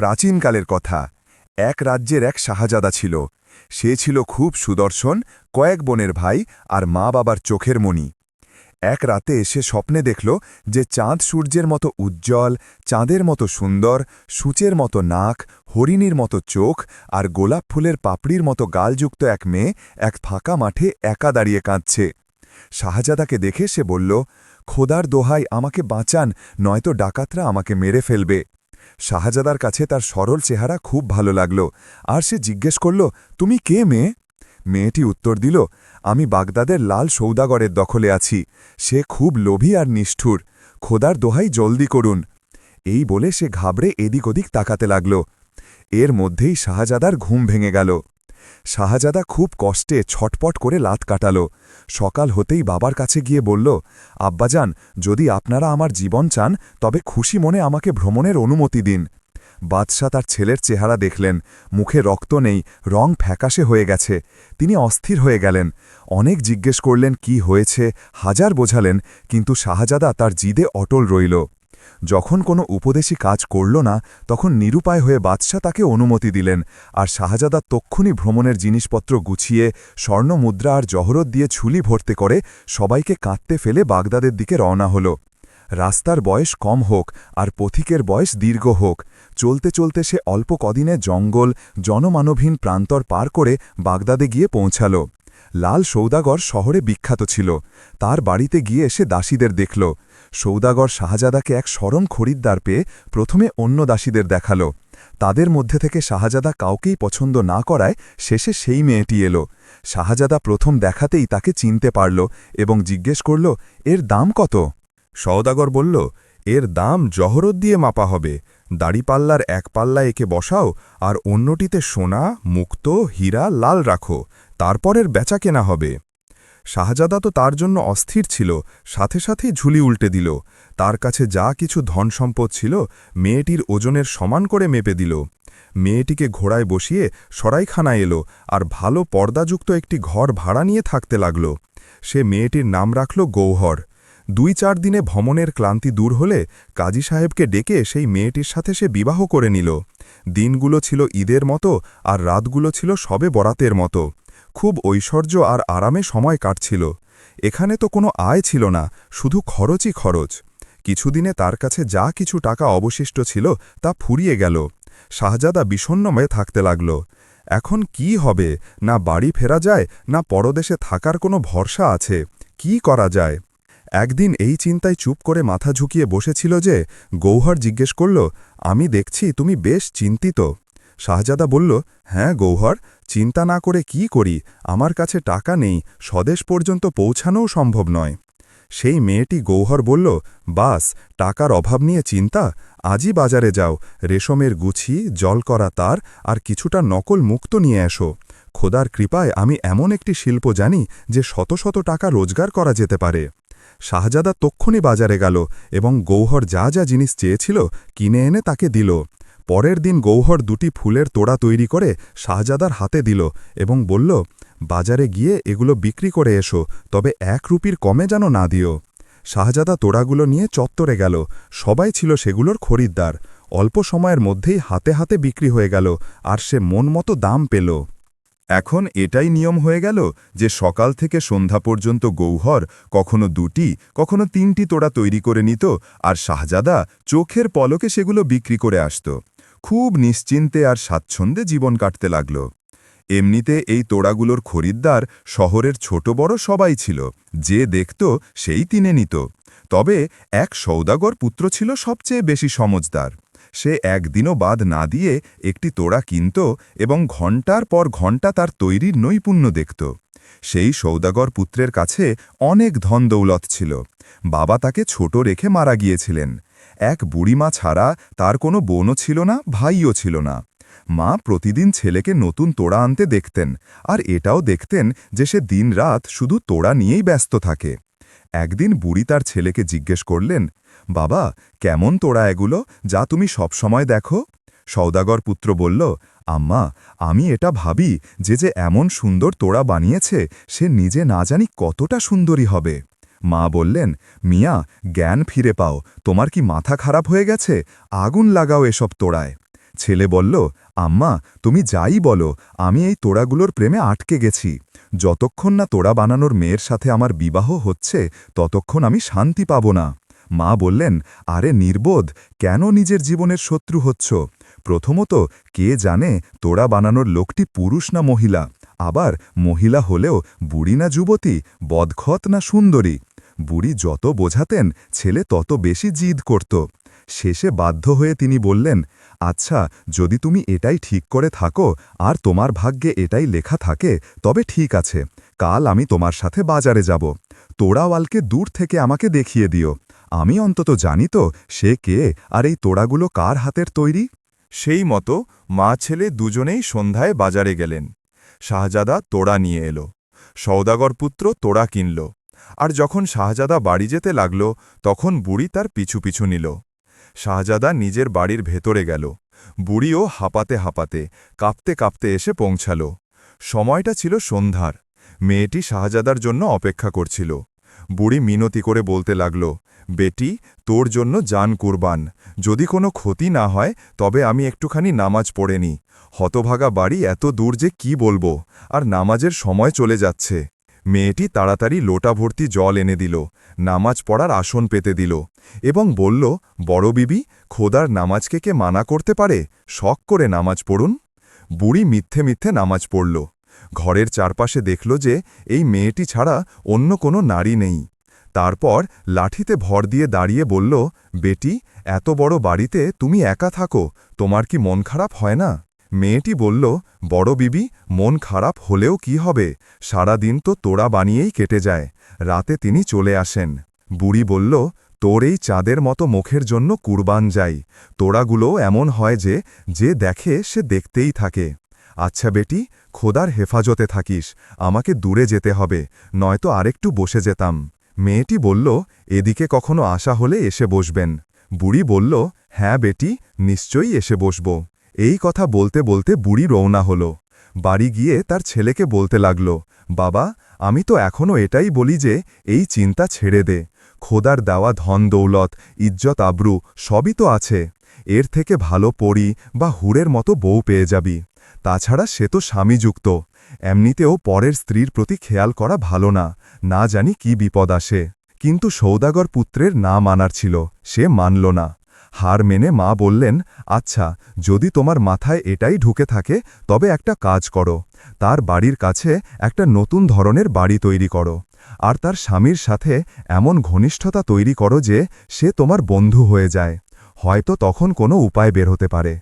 প্রাচীনকালের কথা। এক রাজ্যের এক শাহজাদা ছিল। সে ছিল খুব সুদর্শন, কয়েক বোনের ভাই আর মা বাবার চোখের মণি। এক রাতে এসে স্বপ্নে দেখল যে চাঁদ সূর্যের মতো উজ্জ্বল, চাঁদের মতো সুন্দর, সূচের মতো নাক, হরিণীর মতো চোখ আর গোলাপ ফুলের পাপড়ির মতো গালযুক্ত এক মেয়ে এক ফাঁকা মাঠে একা দাঁড়িয়ে কাঁদছে। শাহজাদাকে দেখে সে বলল, খোদার দোহাই, আমাকে বাঁচান, নয়তো ডাকাতরা আমাকে মেরে ফেলবে। শাহজাদার কাছে তার সরল চেহারা খুব ভালো লাগল। আর সে জিজ্ঞেস করল, তুমি কে মেয়ে? মেয়েটি উত্তর দিল, আমি বাগদাদের লাল সৌদাগরের দখলে আছি। সে খুব লোভী আর নিষ্ঠুর। খোদার দোহাই জলদি করুন। এই বলে সে ঘাবড়ে এদিক ওদিক তাকাতে লাগল। এর মধ্যেই শাহজাদার ঘুম ভেঙে গেল। শাহজাদা খুব কষ্টে ছটপট করে লাত কাটাল। সকাল হতেই বাবার কাছে গিয়ে বলল, আব্বাজান, যদি আপনারা আমার জীবন চান, তবে খুশি মনে আমাকে ভ্রমণের অনুমতি দিন। বাদশাহ তার ছেলের চেহারা দেখলেন। মুখে রক্ত নেই, রং ফ্যাকাশে হয়ে গেছে। তিনি অস্থির হয়ে গেলেন। অনেক জিজ্ঞেস করলেন, কি হয়েছে? হাজার বোঝালেন, কিন্তু শাহজাদা তার জিদে অটল রইল। যখন কোনো উপদেশী কাজ করল না, তখন নিরুপায় হয়ে বাদশাহ তাকে অনুমতি দিলেন আর শাহজাদা তক্ষুনি ভ্রমণের জিনিসপত্র গুছিয়ে, স্বর্ণ মুদ্রা আর জহরত দিয়ে ছুলি ভর্তি করে সবাইকে কাঁদতে ফেলে বাগদাদের দিকে রওনা হল। রাস্তার বয়স কম হোক আর পথিকের বয়স দীর্ঘ হোক, চলতে চলতে সে অল্প কদিনে জঙ্গল, জনমানবহীন প্রান্তর পার করে বাগদাদে গিয়ে পৌঁছাল। লাল সৌদাগর শহরে বিখ্যাত ছিল। তার বাড়িতে গিয়ে এসে দাসীদের দেখল। সৌদাগর শাহজাদাকে এক সরম খরিদ্দার পেয়ে প্রথমে অন্য দাসীদের দেখাল। তাদের মধ্যে থেকে শাহজাদা কাউকেই পছন্দ না করায় শেষে সেই মেয়েটি এলো। শাহজাদা প্রথম দেখাতেই তাকে চিনতে পারল এবং জিজ্ঞেস করল, এর দাম কত? সৌদাগর বলল, এর দাম জহরত দিয়ে মাপা হবে। দাড়িপাল্লার এক পাল্লা একে বসাও আর অন্যটিতে সোনা, মুক্ত, হীরা, লাল রাখো। তারপরের বেচা কেনা হবে। শাহজাদা তো তার জন্য অস্থির ছিল, সাথে সাথেই ঝুলি উল্টে দিল। তার কাছে যা কিছু ধন সম্পদ ছিল, মেয়েটির ওজনের সমান করে মেপে দিল। মেয়েটিকে ঘোড়ায় বসিয়ে সরাইখানায় এলো আর ভালো পর্দাযুক্ত একটি ঘর ভাড়া নিয়ে থাকতে লাগল। সে মেয়েটির নাম রাখল গৌহর। দুই চার দিনে ভ্রমণের ক্লান্তি দূর হলে কাজী সাহেবকে ডেকে সেই মেয়েটির সাথে সে বিবাহ করে নিল। দিনগুলো ছিল ঈদের মতো আর রাতগুলো ছিল সবে বরাতের মতো। খুব ঐশ্বর্য আর আরামে সময় কাটছিল। এখানে তো কোনো আয় ছিল না, শুধু খরচই খরচ। কিছুদিনে তার কাছে যা কিছু টাকা অবশিষ্ট ছিল তা ফুরিয়ে গেল। শাহজাদা বিষণ্নময়ে থাকতে লাগল। এখন কি হবে? না বাড়ি ফেরা যায়, না পরদেশে থাকার কোনো ভরসা আছে। কি করা যায়? একদিন এই চিন্তায় চুপ করে মাথা ঝুঁকিয়ে বসেছিল যে, গৌহর জিজ্ঞেস করল, আমি দেখছি তুমি বেশ চিন্তিত। শাহজাদা বলল হ্যাঁ গৌহর, চিন্তা না করে কি করি? আমার কাছে টাকা নেই, স্বদেশ পর্যন্ত পৌঁছানোও সম্ভব নয়। সেই মেয়েটি গৌহর বলল, বাস, টাকার অভাব নিয়ে চিন্তা? আজই বাজারে যাও, রেশমের গুছি, জল করা তার, আর কিছুটা নকল মুক্ত নিয়ে এসো। খোদার কৃপায় আমি এমন একটি শিল্প জানি, যে শত শত টাকা রোজগার করা যেতে পারে। শাহজাদা তক্ষুনি বাজারে গেল এবং গৌহর যা যা জিনিস চেয়েছিল কিনে এনে তাকে দিল। পরের দিন গৌহর দুটি ফুলের তোড়া তৈরি করে শাহজাদার হাতে দিল এবং বলল, বাজারে গিয়ে এগুলো বিক্রি করে এসো, তবে এক রুপির কমে যেন না দিও। শাহজাদা তোড়াগুলো নিয়ে চত্বরে গেল। সবাই ছিল সেগুলোর খরিদ্দার। অল্প সময়ের মধ্যেই হাতে হাতে বিক্রি হয়ে গেল আর সে মন মতো দাম পেল। এখন এটাই নিয়ম হয়ে গেল যে সকাল থেকে সন্ধ্যা পর্যন্ত গৌহর কখনো দুটি, কখনো তিনটি তোড়া তৈরি করে নিত আর শাহজাদা চোখের পলকে সেগুলো বিক্রি করে আসত। খুব নিশ্চিন্তে আর স্বাচ্ছন্দ্যে জীবন কাটতে লাগল। এমনিতে এই তোড়াগুলোর খরিদ্দার শহরের ছোট বড় সবাই ছিল, যে দেখত সেই তিনে নিত। তবে এক সৌদাগর পুত্র ছিল সবচেয়ে বেশি সমজদার। সে একদিনও বাদ না দিয়ে একটি তোড়া কিনত এবং ঘণ্টার পর ঘণ্টা তার তৈরির নৈপুণ্য দেখত। সেই সৌদাগর পুত্রের কাছে অনেক ধন দৌলত ছিল। বাবা তাকে ছোট রেখে মারা গিয়েছিলেন। এক বুড়িমা ছাড়া তার কোনো বোনও ছিল না, ভাইও ছিল না। মা প্রতিদিন ছেলেকে নতুন তোড়া আনতে দেখতেন, আর এটাও দেখতেন যে সে দিনরাত শুধু তোড়া নিয়েই ব্যস্ত থাকে। একদিন বুড়ি তার ছেলেকে জিজ্ঞেস করলেন, বাবা, কেমন তোড়া এগুলো, যা তুমি সব সময় দেখো? সৌদাগর পুত্র বলল, আম্মা, আমি এটা ভাবি যে যে এমন সুন্দর তোড়া বানিয়েছে, সে নিজে না জানি কতটা সুন্দরী হবে। মা বললেন, মিয়া, জ্ঞান ফিরে পাও। তোমার কি মাথা খারাপ হয়ে গেছে? আগুন লাগাও এসব তোড়ায়। ছেলে বলল, আম্মা, তুমি যাই বলো, আমি এই তোড়াগুলোর প্রেমে আটকে গেছি। যতক্ষণ না তোড়া বানানোর মেয়ের সাথে আমার বিবাহ হচ্ছে, ততক্ষণ আমি শান্তি পাব না। মা বললেন, আরে নির্বোধ, কেন নিজের জীবনের শত্রু হচ্ছ? প্রথমত, কে জানে তোড়া বানানোর লোকটি পুরুষ না মহিলা? আবার মহিলা হলেও বুড়ি না যুবতী, বদখত না সুন্দরী। বুড়ি যত বোঝাতেন, ছেলে তত বেশি জিদ করত। শেষে বাধ্য হয়ে তিনি বললেন আচ্ছা যদি তুমি এটাই ঠিক করে থাকো, আর তোমার ভাগ্যে এটাই লেখা থাকে, তবে ঠিক আছে, কাল আমি তোমার সাথে বাজারে যাব। তোড়াওয়ালকে দূর থেকে আমাকে দেখিয়ে দিও। আমি অন্তত জানি তো, সে কে, আর এই তোড়াগুলো কার হাতের তৈরি? সেই মতো মা ছেলে দুজনেই সন্ধ্যায় বাজারে গেলেন। শাহজাদা তোড়া নিয়ে এলো। সৌদাগর পুত্র তোড়া কিনল। আর যখন শাহজাদা বাড়ি যেতে লাগল, তখন বুড়ি তার পিছু পিছু নিল। শাহজাদা নিজের বাড়ির ভেতরে গেল। বুড়িও হাঁপাতে হাঁপাতে, কাঁপতে কাঁপতে এসে পৌঁছাল। সময়টা ছিল সন্ধ্যার। মেয়েটি শাহজাদার জন্য অপেক্ষা করছিল। বুড়ি মিনতি করে বলতে লাগল, বেটি, তোর জন্য জান কুরবান। যদি কোনো ক্ষতি না হয়, তবে আমি একটুখানি নামাজ পড়ে নি। হতভাগা বাড়ি এত দূর যে কি বলব? আর নামাজের সময় চলে যাচ্ছে। মেয়েটি তাড়াতাড়ি লোটা ভর্তি জল এনে দিল, নামাজ পড়ার আসন পেতে দিল এবং বলল, বড় বিবি, খোদার নামাজকে কে মানা করতে পারে? শখ করে নামাজ পড়ুন। বুড়ি মিথ্যে মিথ্যে নামাজ পড়ল। ঘরের চারপাশে দেখল যে এই মেয়েটি ছাড়া অন্য কোনো নারী নেই। তারপর লাঠিতে ভর দিয়ে দাঁড়িয়ে বলল, বেটি, এত বড় বাড়িতে তুমি একা থাকো, তোমার কি মন খারাপ হয় না? মেয়েটি বলল, বড় বিবি, মন খারাপ হলেও কি হবে? সারা দিন তো তোড়া বানিয়েই কেটে যায়। রাতে তিনি চলে আসেন। বুড়ি বলল, তোর এই চাঁদের মতো মুখের জন্য কুরবান যাই। তোড়াগুলো এমন হয় যে যে দেখে সে দেখতেই থাকে। আচ্ছা বেটি, খোদার হেফাজতে থাকিস। আমাকে দূরে যেতে হবে, নয়তো আরেকটু বসে যেতাম। মেয়েটি বলল, এদিকে কখনো আসা হলে এসে বসবেন। বুড়ি বলল হ্যাঁ বেটি, নিশ্চয়ই এসে বসব। এই কথা বলতে বলতে বুড়ি রওনা হল। বাড়ি গিয়ে তার ছেলেকে বলতে লাগল, বাবা, আমি তো এখনও এটাই বলি যে, এই চিন্তা ছেড়ে দে। খোদার দেওয়া ধন, দৌলত, ইজ্জত, আব্রু, সবই তো আছে। এর থেকে ভালো পড়ি বা হুড়ের মতো বউ পেয়ে যাবি। তাছাড়া সে তো স্বামীযুক্ত। এমনিতেও পরের স্ত্রীর প্রতি খেয়াল করা ভালো না না জানি কি বিপদ আসে। কিন্তু সৌদাগর পুত্রের না মানার ছিল, সে মানল না। হার মেনে মা বললেন আচ্ছা যদি তোমার মাথায় এটাই ঢুকে থাকে, তবে একটা কাজ করো। তার বাড়ির কাছে একটা নতুন ধরনের বাড়ি তৈরি করো। আর তার স্বামীর সাথে এমন ঘনিষ্ঠতা তৈরি করো যে সে তোমার বন্ধু হয়ে যায়। হয়তো তখন কোনো উপায় বের হতে পারে।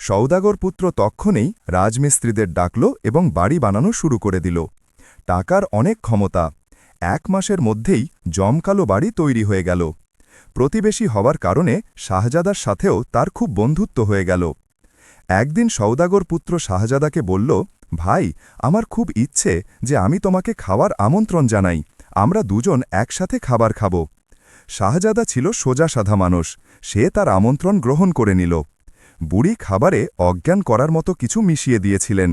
সৌদাগর পুত্র তক্ষণেই রাজমিস্ত্রিদের ডাকল এবং বাড়ি বানানো শুরু করে দিল। টাকার অনেক ক্ষমতা। এক মাসের মধ্যেই জমকালো বাড়ি তৈরি হয়ে গেল। প্রতিবেশী হওয়ার কারণে শাহজাদার সাথেও তার খুব বন্ধুত্ব হয়ে গেল। একদিন সৌদাগর পুত্র শাহজাদাকে বলল, ভাই, আমার খুব ইচ্ছে যে আমি তোমাকে খাওয়ার আমন্ত্রণ জানাই। আমরা দুজন একসাথে খাবার খাব। শাহজাদা ছিল সোজা সাধা মানুষ। সে তার আমন্ত্রণ গ্রহণ করে নিল। বুড়ি খাবারে অজ্ঞান করার মতো কিছু মিশিয়ে দিয়েছিলেন।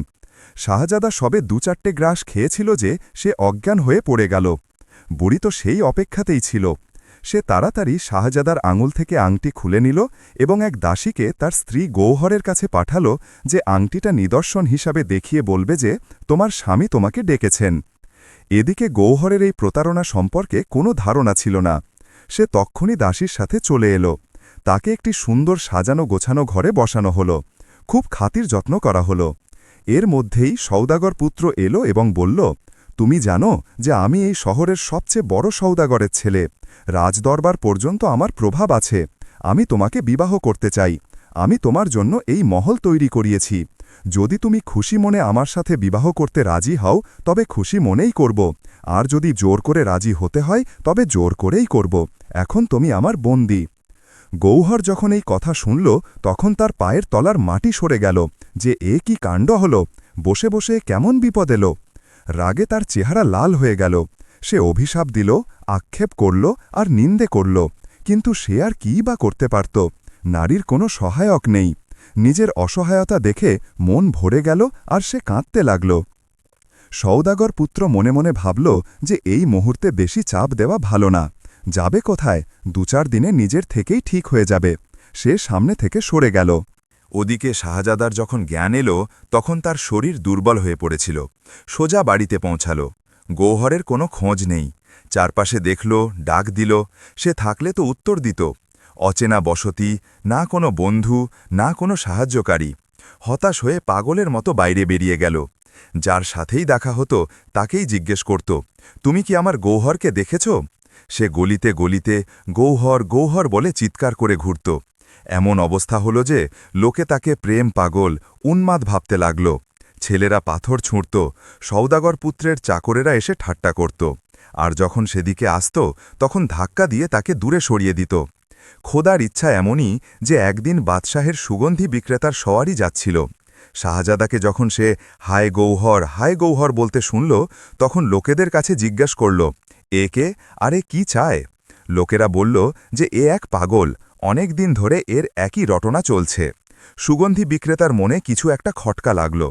শাহজাদা সবে দু চারটে গ্রাস খেয়েছিল যে সে অজ্ঞান হয়ে পড়ে গেল। বুড়ি তো সেই অপেক্ষাতেই ছিল। সে তাড়াতাড়ি শাহজাদার আঙুল থেকে আংটি খুলে নিল এবং এক দাসীকে তার স্ত্রী গৌহরের কাছে পাঠাল যে আংটিটা নিদর্শন হিসাবে দেখিয়ে বলবে যে তোমার স্বামী তোমাকে ডেকেছেন। এদিকে গৌহরের এই প্রতারণা সম্পর্কে কোনো ধারণা ছিল না। সে তক্ষুনি দাসীর সাথে চলে এলো। তাকে একটি সুন্দর সাজানো গোছানো ঘরে বসানো হল। খুব খাতির যত্ন করা হল। এর মধ্যেই সৌদাগর পুত্র এলো এবং বলল, তুমি জানো যে আমি এই শহরের সবচেয়ে বড় সৌদাগরের ছেলে। রাজদরবার পর্যন্ত আমার প্রভাব আছে। আমি তোমাকে বিবাহ করতে চাই। আমি তোমার জন্য এই মহল তৈরি করিয়েছি। যদি তুমি খুশি মনে আমার সাথে বিবাহ করতে রাজি হও, তবে খুশি মনেই করব। আর যদি জোর করে রাজি হতে হয়, তবে জোর করেই করব। এখন তুমি আমার বন্দি। গৌহর যখন এই কথা শুনল, তখন তার পায়ের তলার মাটি সরে গেল। যে এ কি কাণ্ড হল? বসে বসে কেমন বিপদ এলো? রাগে তার চেহারা লাল হয়ে গেল। সে অভিশাপ দিল, আক্ষেপ করল আর নিন্দে করল। কিন্তু সে আর কী বা করতে পারত? নারীর কোনো সহায়ক নেই। নিজের অসহায়তা দেখে মন ভরে গেল আর সে কাঁদতে লাগল। সৌদাগর পুত্র মনে মনে ভাবল যে এই মুহূর্তে বেশি চাপ দেওয়া ভালো না। যাবে কোথায়? দু চার দিনে নিজের থেকেই ঠিক হয়ে যাবে। সে সামনে থেকে সরে গেল। ওদিকে শাহজাদার যখন জ্ঞান এলো, তখন তার শরীর দুর্বল হয়ে পড়েছিল। সোজা বাড়িতে পৌঁছালো। গৌহরের কোনো খোঁজ নেই। চারপাশে দেখল, ডাক দিল, সে থাকলে তো উত্তর দিত। অচেনা বসতি, না কোনো বন্ধু, না কোনো সাহায্যকারী। হতাশ হয়ে পাগলের মতো বাইরে বেরিয়ে গেল। যার সাথেই দেখা হতো, তাকেই জিজ্ঞেস করত, তুমি কি আমার গৌহরকে দেখেছ? সে গলিতে গলিতে, গৌহর গৌহর বলে চিৎকার করে ঘুরত। এমন অবস্থা হলো যে, লোকে তাকে প্রেম পাগল, উন্মাদ ভাবতে লাগল। ছেলেরা পাথর ছুঁড়ত সৌদাগর পুত্রের চাকরেরা এসে ঠাট্টা করত। আর যখন সেদিকে আসত, তখন ধাক্কা দিয়ে তাকে দূরে সরিয়ে দিত। খোদার ইচ্ছা এমনই যে একদিন বাদশাহের সুগন্ধি বিক্রেতার সওয়ারই যাচ্ছিল। শাহজাদাকে যখন সে হায় গৌহর হায় গৌহর বলতে শুনল, তখন লোকেদের কাছে জিজ্ঞাস করল একে আরে কি চায়? লোকেরা বলল যে, এ এক পাগল, অনেক দিন ধরে এর একই রটনা চলছে। সুগন্ধি বিক্রেতার মনে কিছু একটা খটকা লাগল।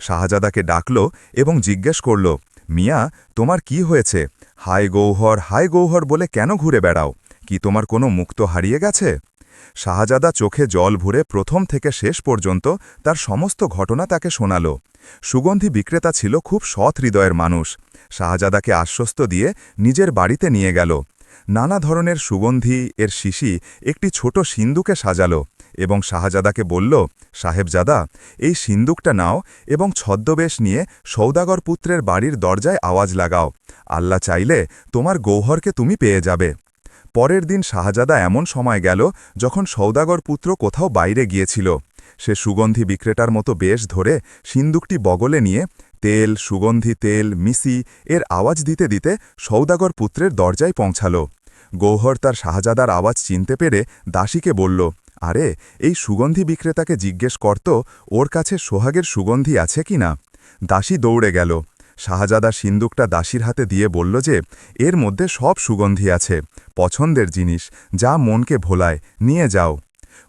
শাহজাদাকে ডাকল এবং জিজ্ঞেস করল, মিয়া, তোমার কি হয়েছে? হায় গৌহর হায় গৌহর বলে কেন ঘুরে বেড়াও? কি তোমার কোনো মুক্ত হারিয়ে গেছে? শাহজাদা চোখে জল ভরে প্রথম থেকে শেষ পর্যন্ত তার সমস্ত ঘটনা তাকে শোনাল। সুগন্ধি বিক্রেতা ছিল খুব সৎ হৃদয়ের মানুষ। শাহজাদাকে আশ্বস্ত দিয়ে নিজের বাড়িতে নিয়ে গেল। নানা ধরনের সুগন্ধি এর শিশি একটি ছোট সিন্দুকে সাজালো। এবং শাহজাদাকে বলল, সাহেবজাদা, এই সিন্দুকটা নাও এবং ছদ্মবেশ নিয়ে সৌদাগর পুত্রের বাড়ির দরজায় আওয়াজ লাগাও। আল্লাহ চাইলে তোমার গৌহরকে তুমি পেয়ে যাবে। পরের দিন শাহজাদা এমন সময় গেল যখন সৌদাগর পুত্র কোথাও বাইরে গিয়েছিল। সে সুগন্ধি বিক্রেতার মতো বেশ ধরে সিন্দুকটি বগলে নিয়ে তেল, সুগন্ধি তেল, মিসি এর আওয়াজ দিতে দিতে সৌদাগর পুত্রের দরজায় পৌঁছাল। গৌহর তার শাহজাদার আওয়াজ চিনতে পেরে দাসীকে বলল আরে, এই সুগন্ধি বিক্রেতাকে জিজ্ঞেস করত ওর কাছে সোহাগের সুগন্ধি আছে কি না? দাসী দৌড়ে গেল। শাহজাদা সিন্দুকটা দাসীর হাতে দিয়ে বলল যে, এর মধ্যে সব সুগন্ধি আছে, পছন্দের জিনিস, যা মনকে ভোলায়, নিয়ে যাও।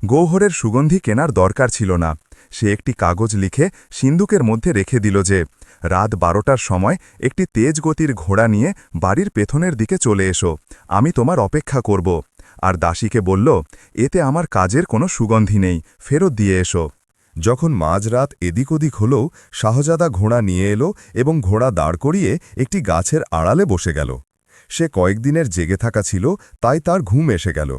গৌহরের সুগন্ধি কেনার দরকার ছিল না। সে একটি কাগজ লিখে সিন্দুকের মধ্যে রেখে দিল যে, রাত বারোটার সময় একটি তেজ গতির ঘোড়া নিয়ে বাড়ির পেছনের দিকে চলে এসো। আমি তোমার অপেক্ষা করব। আর দাসীকে বলল, এতে আমার কাজের কোনো সুগন্ধি নেই, ফেরত দিয়ে এসো। যখন মাঝরাত এদিক ওদিক হলেও শাহজাদা ঘোড়া নিয়ে এলো এবং ঘোড়া দাঁড় করিয়ে একটি গাছের আড়ালে বসে গেল। সে কয়েকদিনের জেগে থাকা ছিল, তাই তার ঘুম এসে গেল।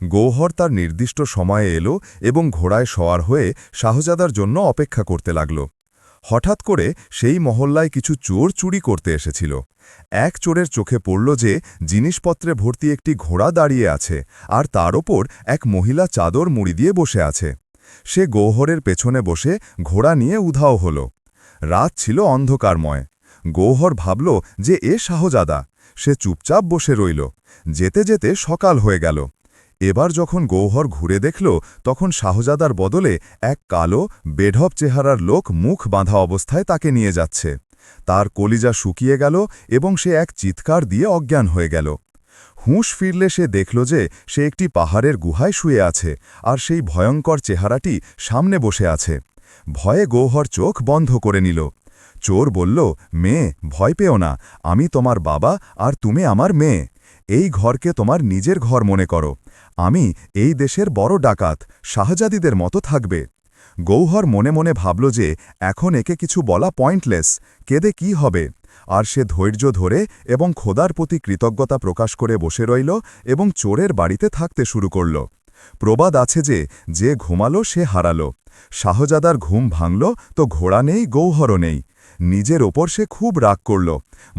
গৌহর তার নির্দিষ্ট সময়ে এলো এবং ঘোড়ায় সওয়ার হয়ে শাহজাদার জন্য অপেক্ষা করতে লাগল। হঠাৎ করে সেই মহল্লায় কিছু চোর চুরি করতে এসেছিল। এক চোরের চোখে পড়ল যে জিনিসপত্রে ভর্তি একটি ঘোড়া দাঁড়িয়ে আছে আর তার ওপর এক মহিলা চাদর মুড়ি দিয়ে বসে আছে। সে গৌহরের পেছনে বসে ঘোড়া নিয়ে উধাও হল। রাত ছিল অন্ধকারময়। গৌহর ভাবল যে এ শাহজাদা। সে চুপচাপ বসে রইল। যেতে যেতে সকাল হয়ে গেল। এবার যখন গৌহর ঘুরে দেখল, তখন শাহজাদার বদলে এক কালো, বেঢপ চেহারার লোক মুখ বাঁধা অবস্থায় তাকে নিয়ে যাচ্ছে। তার কলিজা শুকিয়ে গেল এবং সে এক চিৎকার দিয়ে অজ্ঞান হয়ে গেল। হুঁশ ফিরলে সে দেখল যে সে একটি পাহাড়ের গুহায় শুয়ে আছে আর সেই ভয়ঙ্কর চেহারাটি সামনে বসে আছে। ভয়ে গৌহর চোখ বন্ধ করে নিল। চোর বলল, মেয়ে, ভয় পেও না, আমি তোমার বাবা আর তুমি আমার মেয়ে। এই ঘরকে তোমার নিজের ঘর মনে করো। আমি এই দেশের বড় ডাকাত, শাহজাদিদের মতো থাকবে। গৌহর মনে মনে ভাবল যে এখন একে কিছু বলা পয়েন্টলেস, কেদে কি হবে? আর সে ধৈর্য ধরে এবং খোদার প্রতি কৃতজ্ঞতা প্রকাশ করে বসে রইল এবং চোরের বাড়িতে থাকতে শুরু করল। প্রবাদ আছে যে যে ঘুমালো সে হারালো। শাহজাদার ঘুম ভাঙল, তো ঘোড়া নেই, গৌহরও নেই। নিজের ওপর সে খুব রাগ করল,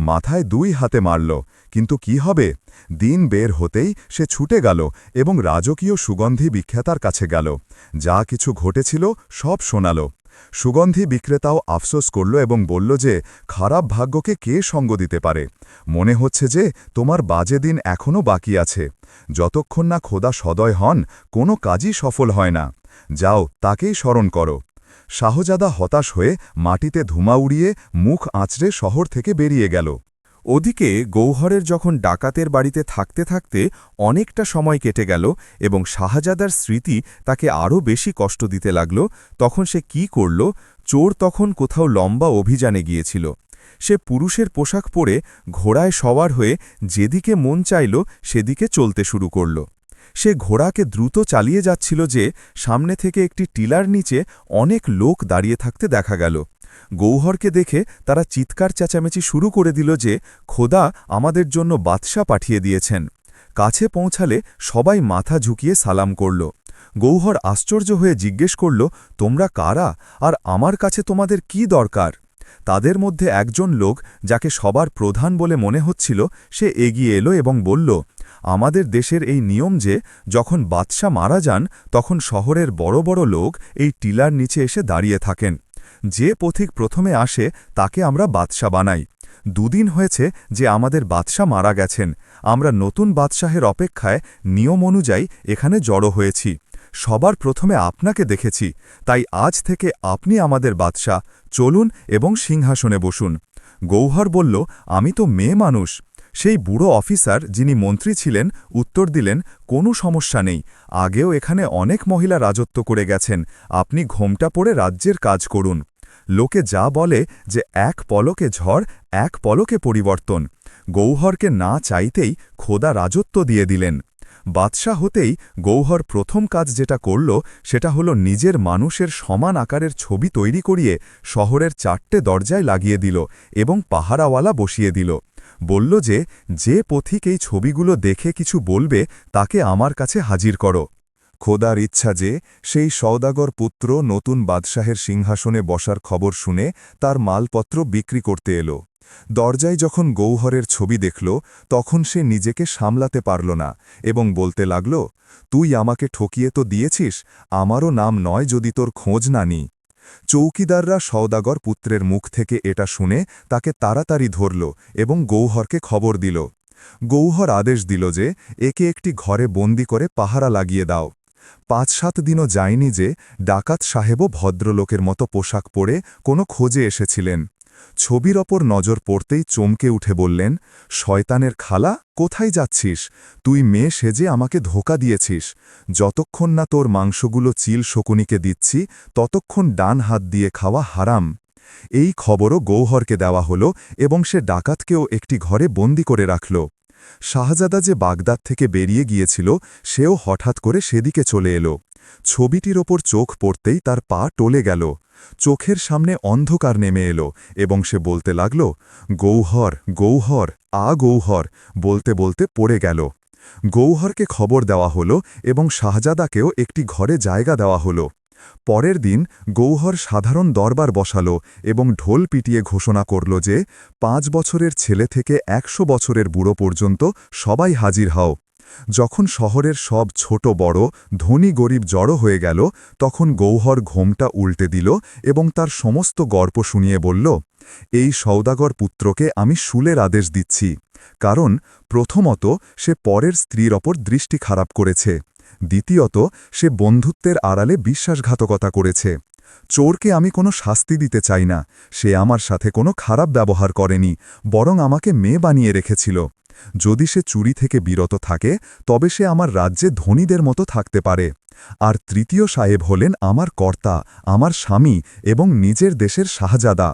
মাথায় দুই হাতে মারল, কিন্তু কি হবে? দিন বের হতেই সে ছুটে গেল এবং রাজকীয় সুগন্ধি বিখ্যাতার কাছে গেল। যা কিছু ঘটেছিল সব শোনাল। সুগন্ধি বিক্রেতাও আফসোস করল এবং বলল যে, খারাপ ভাগ্যকে কে সঙ্গ দিতে পারে? মনে হচ্ছে যে, তোমার বাজে দিন এখনও বাকি আছে। যতক্ষণ না খোদা সদয় হন, কোনো কাজই সফল হয় না। যাও, তাকেই স্মরণ করো। শাহজাদা হতাশ হয়ে মাটিতে ধুমা উড়িয়ে মুখ আঁচড়ে শহর থেকে বেরিয়ে গেল। ওদিকে গৌহরের যখন ডাকাতের বাড়িতে থাকতে থাকতে অনেকটা সময় কেটে গেল এবং শাহজাদার স্মৃতি তাকে আরও বেশি কষ্ট দিতে লাগল, তখন সে কি করল, চোর তখন কোথাও লম্বা অভিযানে গিয়েছিল। সে পুরুষের পোশাক পরে ঘোড়ায় সওয়ার হয়ে যেদিকে মন চাইল সেদিকে চলতে শুরু করল। সে ঘোড়াকে দ্রুত চালিয়ে যাচ্ছিল যে সামনে থেকে একটি টিলার নিচে অনেক লোক দাঁড়িয়ে থাকতে দেখা গেল। গৌহরকে দেখে তারা চিৎকার চেঁচামেচি শুরু করে দিল যে, খোদা আমাদের জন্য বাদশা পাঠিয়ে দিয়েছেন। কাছে পৌঁছালে সবাই মাথা ঝুঁকিয়ে সালাম করল। গৌহর আশ্চর্য হয়ে জিজ্ঞেস করল, তোমরা কারা? আর আমার কাছে তোমাদের কি দরকার? তাদের মধ্যে একজন লোক, যাকে সবার প্রধান বলে মনে হচ্ছিল, সে এগিয়ে এলো এবং বলল আমাদের দেশের এই নিয়ম যে, যখন বাদশা মারা যান, তখন শহরের বড় বড় লোক এই টিলার নিচে এসে দাঁড়িয়ে থাকেন। যে পথিক প্রথমে আসে, তাকে আমরা বাদশা বানাই। দুদিন হয়েছে যে আমাদের বাদশা মারা গেছেন। আমরা নতুন বাদশাহের অপেক্ষায় নিয়ম অনুযায়ী এখানে জড়ো হয়েছি। সবার প্রথমে আপনাকে দেখেছি। তাই আজ থেকে আপনি আমাদের বাদশাহ। চলুন এবং সিংহাসনে বসুন। গৌহর বলল, আমি তো মেয়ে মানুষ। সেই বুড়ো অফিসার যিনি মন্ত্রী ছিলেন, উত্তর দিলেন, কোনো সমস্যা নেই, আগেও এখানে অনেক মহিলা রাজত্ব করে গেছেন, আপনি ঘোমটা পড়ে রাজ্যের কাজ করুন। লোকে যা বলে যে এক পলকে ঝড়, এক পলকে পরিবর্তন, গৌহরকে না চাইতেই খোদা রাজত্ব দিয়ে দিলেন। বাদশাহ হতেই গৌহর প্রথম কাজ যেটা করল, সেটা হলো নিজের মানুষের সমান আকারের ছবি তৈরি করিয়ে শহরের চারটে দরজায় লাগিয়ে দিল এবং পাহারাওয়ালা বসিয়ে দিল। বলল যে যে পথিক এই ছবিগুলো দেখে কিছু বলবে, তাকে আমার কাছে হাজির করো। খোদার ইচ্ছা যে, সেই সওদাগর পুত্র নতুন বাদশাহের সিংহাসনে বসার খবর শুনে তার মালপত্র বিক্রি করতে এলো। দরজায় যখন গৌহরের ছবি দেখল, তখন সে নিজেকে সামলাতে পারল না এবং বলতে লাগল, তুই আমাকে ঠকিয়ে তো দিয়েছিস, আমারও নাম নয় যদি তোর খোঁজ না নি। চৌকিদাররা সওদাগর পুত্রের মুখ থেকে এটা শুনে তাকে তাড়াতাড়ি ধরল এবং গৌহরকে খবর দিল। গৌহর আদেশ দিল যে, একে একটি ঘরে বন্দি করে পাহারা লাগিয়ে দাও। পাঁচ সাত দিনও যায়নি যে, ডাকাত সাহেবও ভদ্রলোকের মতো পোশাক পরে কোনো খোঁজে এসেছিলেন। ছবির ওপর নজর পড়তেই চমকে উঠে বললেন, শয়তানের খালা, কোথায় যাচ্ছিস? তুই মেয়ে সেজে আমাকে ধোকা দিয়েছিস। যতক্ষণ না তোর মাংসগুলো চিল শকুনিকে দিচ্ছি, ততক্ষণ ডান হাত দিয়ে খাওয়া হারাম এই খবরও গৌহরকে দেওয়া হল এবং সে ডাকাতকেও একটি ঘরে বন্দি করে রাখল। শাহজাদা যে বাগদাদ থেকে বেরিয়ে গিয়েছিল, সেও হঠাৎ করে সেদিকে চলে এলো। ছবিটির ওপর চোখ পড়তেই তার পা টলে গেল। চোখের সামনে অন্ধকার নেমে এলো এবং সে বলতে লাগল, গৌহর গৌহর, আ গৌহর, বলতে বলতে পড়ে গেল। গৌহরকে খবর দেওয়া হল এবং শাহজাদাকেও একটি ঘরে জায়গা দেওয়া হল। পরের দিন গৌহর সাধারণ দরবার বসালো এবং ঢোল পিটিয়ে ঘোষণা করল যে, পাঁচ বছরের ছেলে থেকে একশো বছরের বুড়ো পর্যন্ত সবাই হাজির হও। যখন শহরের সব ছোট বড় ধনী গরিব জড়ো হয়ে গেল, তখন গৌহর ঘোমটা উল্টে দিল এবং তার সমস্ত গর্প শুনিয়ে বলল, এই সৌদাগর পুত্রকে আমি শুলের আদেশ দিচ্ছি। কারণ প্রথমত সে পরের স্ত্রীর ওপর দৃষ্টি খারাপ করেছে। দ্বিতীয়ত সে বন্ধুত্বের আড়ালে বিশ্বাসঘাতকতা করেছে। চোরকে আমি কোনো শাস্তি দিতে চাই না। সে আমার সাথে কোনো খারাপ ব্যবহার করেনি, বরং আমাকে মেয়ে বানিয়ে রেখেছিল। যদি সে চুরি থেকে বিরত থাকে, তবে সে আমার রাজ্যে ধনীদের মতো থাকতে পারে। আর তৃতীয় সাহেব হলেন আমার কর্তা, আমার স্বামী এবং নিজের দেশের শাহজাদা।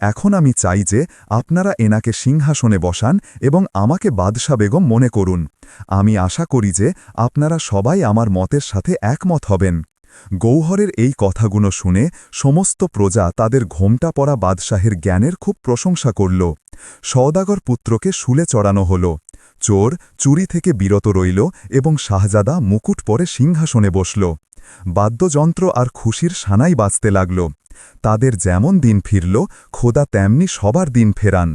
এখন আমি চাই যে আপনারা এনাকে সিংহাসনে বসান এবং আমাকে বাদশা বেগম মনে করুন। আমি আশা করি যে আপনারা সবাই আমার মতের সাথে একমত হবেন। গৌহরের এই কথাগুলো শুনে সমস্ত প্রজা তাদের ঘোমটা পড়া বাদশাহের জ্ঞানের খুব প্রশংসা করল। সওদাগর পুত্রকে শুলে চড়ানো হল। চোর চুরি থেকে বিরত রইল এবং শাহজাদা মুকুট পরে সিংহাসনে বসল। বাদ্যযন্ত্র আর খুশির সানাই বাজতে লাগল। তাদের যেমন দিন ফিরল, খোদা তেমনি সবার দিন ফেরান।